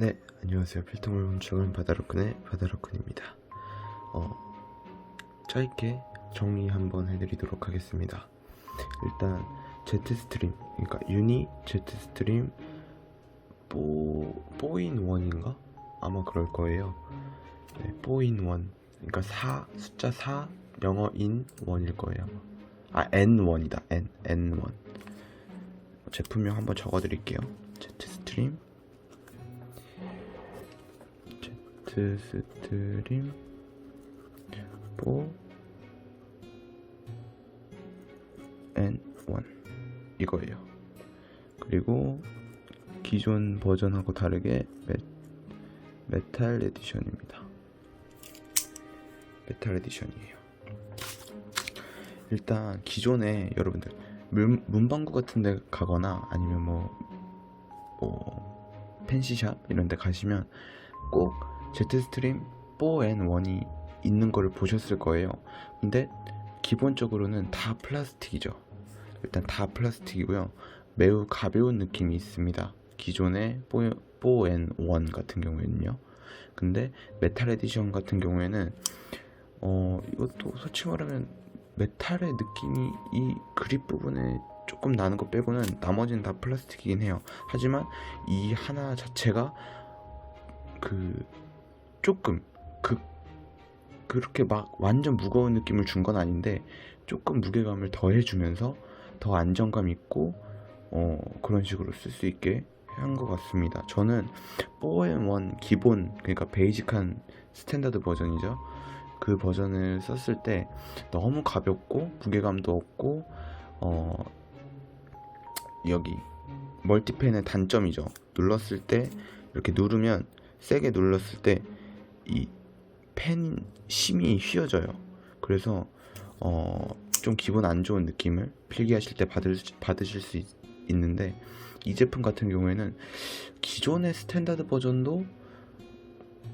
네, 안녕하세요. 필통을 훔쳐간 바다로큰의 바다로큰입니다. 어, 짧게 정리 한번 해드리도록 하겠습니다. 일단 Z 스트림, 그러니까 유니 Z 스트림 4, 4인 1인가? 아마 그럴 거예요. 네, 4인 1. 그러니까 4, 숫자 4, 영어 인 1일 거예요. 아, N1이다. N, N1. 제품명 한번 적어드릴게요. Z 스트림 Z 스트림 4 N1 이거예요. 그리고 기존 버전하고 다르게 메, 메탈 에디션입니다. 메탈 에디션이에요. 일단 기존에 여러분들 문, 문방구 같은 데 가거나 아니면 뭐, 뭐 펜시샵 이런 데 가시면 꼭 제트스트림 4N1이 있는 거를 보셨을 거예요. 근데 기본적으로는 다 플라스틱이죠. 일단 다 플라스틱이고요. 매우 가벼운 느낌이 있습니다. 기존의 4N1 같은 경우에는요. 근데 메탈 에디션 같은 경우에는 어 이것도 솔직히 말하면 메탈의 느낌이 이 그립 부분에 조금 나는 것 빼고는 나머지는 다 플라스틱이긴 해요. 하지만 이 하나 자체가 그 조금 그 그렇게 막 완전 무거운 느낌을 준 건 아닌데 조금 무게감을 더해주면서 더 안정감 있고 어 그런 식으로 쓸 수 있게 한 것 같습니다. 저는 4M1 기본 그러니까 베이직한 스탠다드 버전이죠. 그 버전을 썼을 때 너무 가볍고 무게감도 없고 어 여기 멀티펜의 단점이죠. 눌렀을 때 이렇게 누르면 세게 눌렀을 때 이 펜 심이 휘어져요. 그래서 어, 좀 기분 안 좋은 느낌을 필기하실 때 받을, 받으실 수 있, 있는데 이 제품 같은 경우에는 기존의 스탠다드 버전도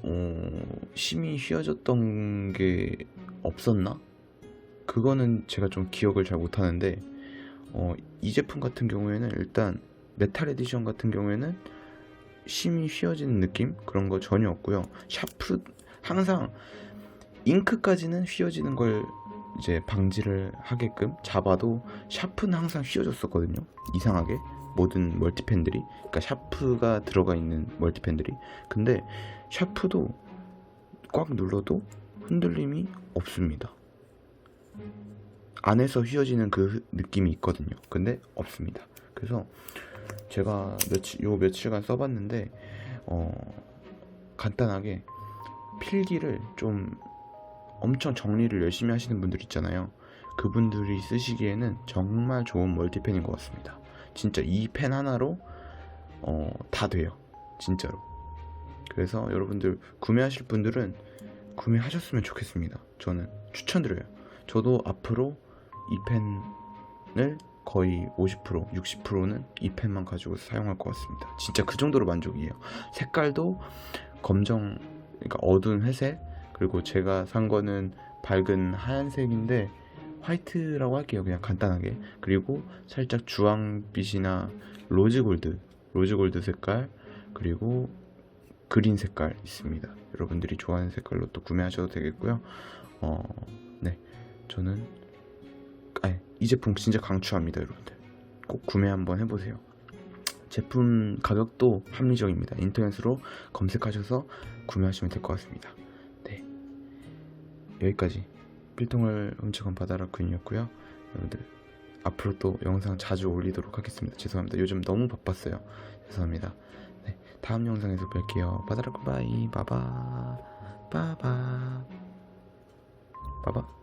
어, 심이 휘어졌던 게 없었나? 그거는 제가 좀 기억을 잘 못하는데 어, 이 제품 같은 경우에는 일단 메탈 에디션 같은 경우에는 심이 휘어지는 느낌 그런 거 전혀 없고요. 샤프 항상 잉크까지는 휘어지는 걸 이제 방지를 하게끔 잡아도 샤프는 항상 휘어졌었거든요. 이상하게 모든 멀티펜들이 그러니까 샤프가 들어가 있는 멀티펜들이 근데 샤프도 꽉 눌러도 흔들림이 없습니다. 안에서 휘어지는 그 느낌이 있거든요. 근데 없습니다. 그래서 제가 며칠 요 며칠간 써봤는데 어 간단하게 필기를 좀 엄청 정리를 열심히 하시는 분들 있잖아요. 그분들이 쓰시기에는 정말 좋은 멀티펜인 것 같습니다. 진짜 이 펜 하나로 어, 다 돼요. 진짜로. 그래서 여러분들 구매하실 분들은 구매하셨으면 좋겠습니다. 저는 추천드려요. 저도 앞으로 이 펜을 거의 50%, 60%는 이 펜만 가지고 사용할 것 같습니다. 진짜 그 정도로 만족이에요. 색깔도 검정, 그러니까 어두운 회색, 그리고 제가 산 거는 밝은 하얀색인데 화이트라고 할게요. 그냥 간단하게. 그리고 살짝 주황빛이나 로즈 골드, 로즈 골드 색깔, 그리고 그린 색깔 있습니다. 여러분들이 좋아하는 색깔로 또 구매하셔도 되겠고요. 어, 네. 저는 이 제품 진짜 강추합니다, 여러분들. 꼭 구매 한번 해보세요. 제품 가격도 합리적입니다. 인터넷으로 검색하셔서 구매하시면 될 것 같습니다. 네. 여기까지 필통을 훔쳐간 바다라쿤이었고요. 여러분들 앞으로 또 영상 자주 올리도록 하겠습니다. 죄송합니다. 요즘 너무 바빴어요. 죄송합니다. 네, 다음 영상에서 뵐게요. 바다라쿤 바이 바바 바바 바바